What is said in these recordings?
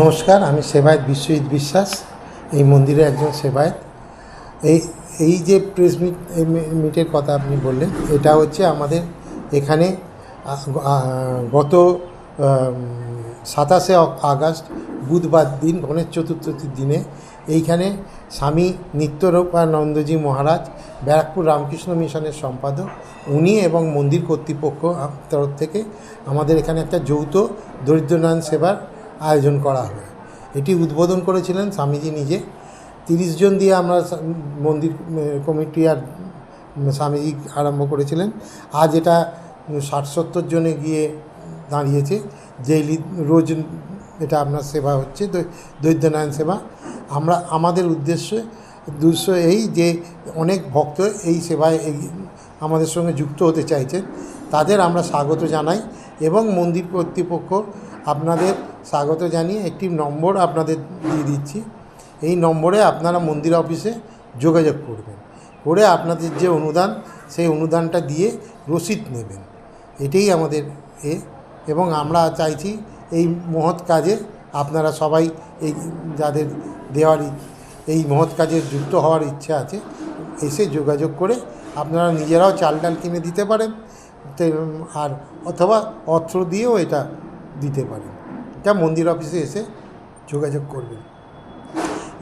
নমস্কার, আমি সেবায়ত বিশ্বজিৎ বিশ্বাস, এই মন্দিরের একজন সেবায়ত। এই এই যে প্রেস মিট মিটের কথা আপনি বললেন, এটা হচ্ছে আমাদের এখানে গত সাতাশে আগস্ট, বুধবার দিন গণেশ চতুর্থীর দিনে, এইখানে স্বামী নিত্যরূপানন্দজি মহারাজ, ব্যারাকপুর রামকৃষ্ণ মিশনের সম্পাদক, উনি এবং মন্দির কর্তৃপক্ষ তরফ থেকে আমাদের এখানে একটা যৌথ দরিদ্রনারায়ণ সেবার আয়োজন করা হবে। এটি উদ্বোধন করেছিলেন স্বামীজি নিজে। তিরিশ জন দিয়ে আমরা মন্দির কমিটি আর স্বামীজি আরম্ভ করেছিলেন। আজ এটা ষাট সত্তর জনে গিয়ে দাঁড়িয়েছে। ডেইলি রোজ এটা আপনার সেবা হচ্ছে, দৈ- দৈত্যনারায়ণ সেবা। আমরা, আমাদের উদ্দেশ্যে, উদ্দেশ্য এই যে অনেক ভক্ত এই সেবায় এই আমাদের সঙ্গে যুক্ত হতে চাইছেন। তাদের আমরা স্বাগত জানাই এবং মন্দির কর্তৃপক্ষ আপনাদের স্বাগত জানিয়ে একটি নম্বর আপনাদের দিয়ে দিচ্ছি। এই নম্বরে আপনারা মন্দির অফিসে যোগাযোগ করবেন। করে আপনাদের যে অনুদান, সেই অনুদানটা দিয়ে রসিদ নেবেন। এটাই আমাদের এ এবং আমরা চাইছি এই মহৎ কাজে আপনারা সবাই এই যাদের দেওয়ার এই মহৎ কাজে যুক্ত হওয়ার ইচ্ছা আছে, এসে যোগাযোগ করে আপনারা নিজেরাও চাল ডাল কিনে দিতে পারেন। আর অথবা অর্থ দিয়েও এটা দিতে পারেন। এটা মন্দির অফিসে এসে যোগাযোগ করবেন।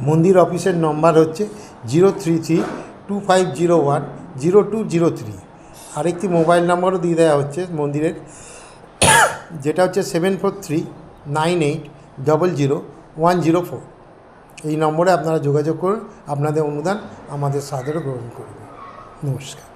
মন্দির অফিসের নম্বর হচ্ছে zero three three two five zero one zero two zero three. আরেকটি মোবাইল নম্বরও দিয়ে দেওয়া হচ্ছে মন্দিরের। যেটা হচ্ছে seven four three nine eight double zero one zero four. এই নম্বরে আপনারা যোগাযোগ করুন, আপনাদের অনুদান আমাদের সাদরে গ্রহণ করবে। নমস্কার।